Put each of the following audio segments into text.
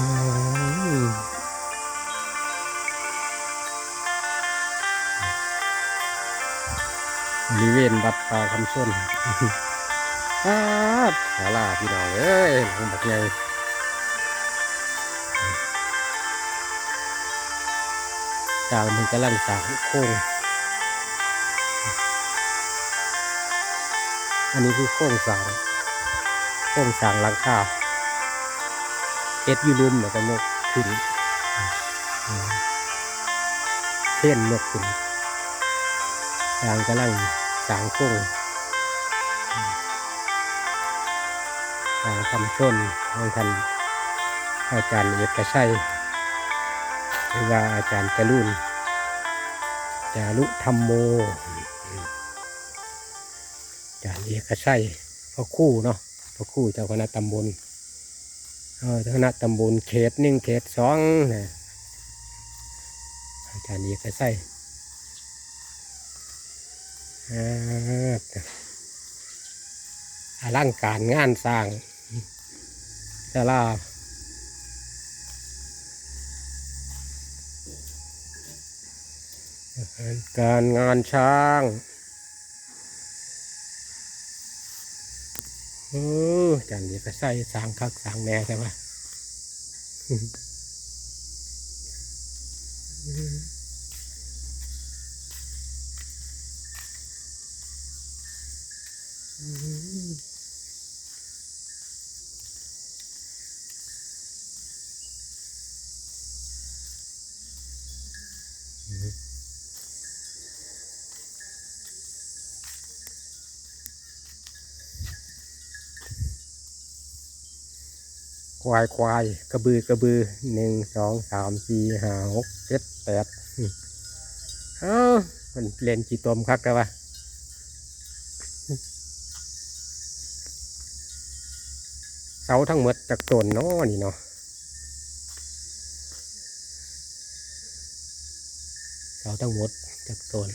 บริเวณวัดป่าคำชนครับสาลาพี่น้องเอ้ยหลังบักใหญ่จางมันกำลังสางโค้ง อันนี้คือโค้งสางโค้งสางหลังคา เอ็ดยูรุมแล้วก็นกขึ้นเท่นนกขึ้นจางกำลังสร้างโค้งทางคำต้นของท่านอาจารย์เอกชัยหรือว่าอาจารย์จรุนจารุธรรมโม อาจารย์เอกชัยพระครู่เนาะพระครู่เจ้าคณะตำบล คณะตำบลเขตหนึ่งเขตสองนะอาจารย์เอกชัยอ่าอลังการงานสร้างศาลาการงานช้าง เออจันนี้ก็ใส่สางคักสางแหน่ใช่ไหม ควายควายกระบือกระบือหนึ่งสองสามสี่ห้าหกเจ็ดแปดเอ้ามันเล่นจีตมคักแต่ว่าเสาทั้งหมดจากต้นเนาะนี่เนาะเสาทั้งหมดจากต้น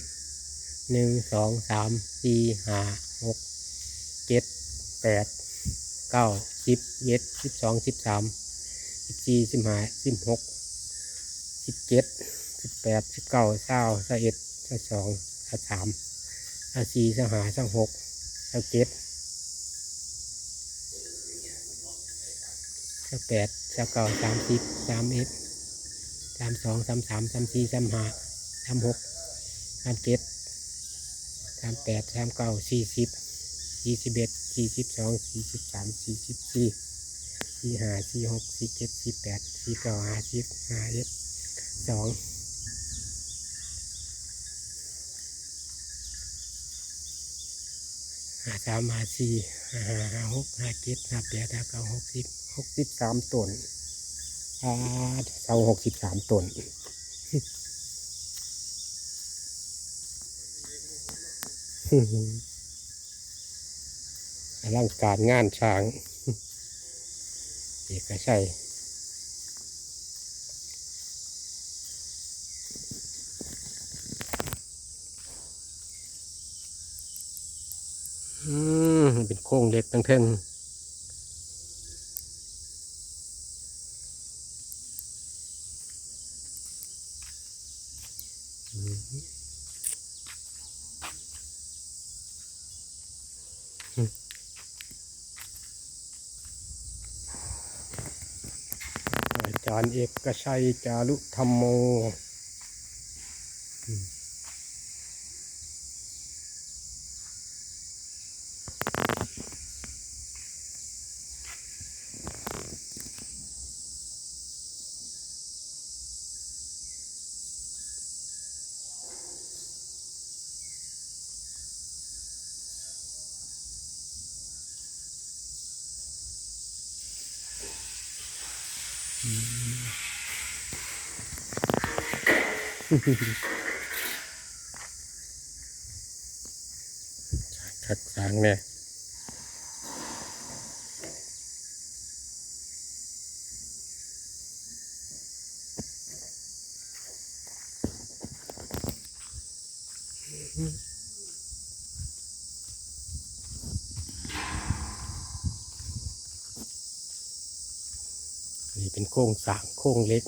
หนึ่งสองสามสี่ห้าหกเจ็ดแปด เก้าสิบเอ็ดสิบสองสิบสามสิบสี่สิบห้าสิบหกสิบเจ็ดสิบแปดสิบเก้าเศร้าสิบเอ็ดสิบสองสิบสามสิบสี่สิบห้าสิบหกสิบเจ็ดสิบแปดสิบเก้าสามสิบสามเอ็ดสามสองสามสามสามสี่สามห้าสามหกสามเจ็ดสามแปดสามเก้าสี่สิบ สี่สิบเอ็ดสี่สิบสองสี่สิบสามสี่สิบสี่สี่ห้าสี่หกสี่เจ็ดสี่แปดสี่เก้าห้าสิบห้าเอ็ดสองห้าสามห้าสี่ห้าห้าหกห้าเจ็ดห้าแปดห้าเก้าหกสิบหกสิบสามต้นอ่าเสาหกสิบสามต้นอ ลังการงานช้าง เอกชัยอืมเป็นโค้งเล็กตั้งเทิงอืม จารย์เอกชัยจารุธรรมโมอื คักสางเนี่ยนี่เป็นโค้งสางโค้งเล็ก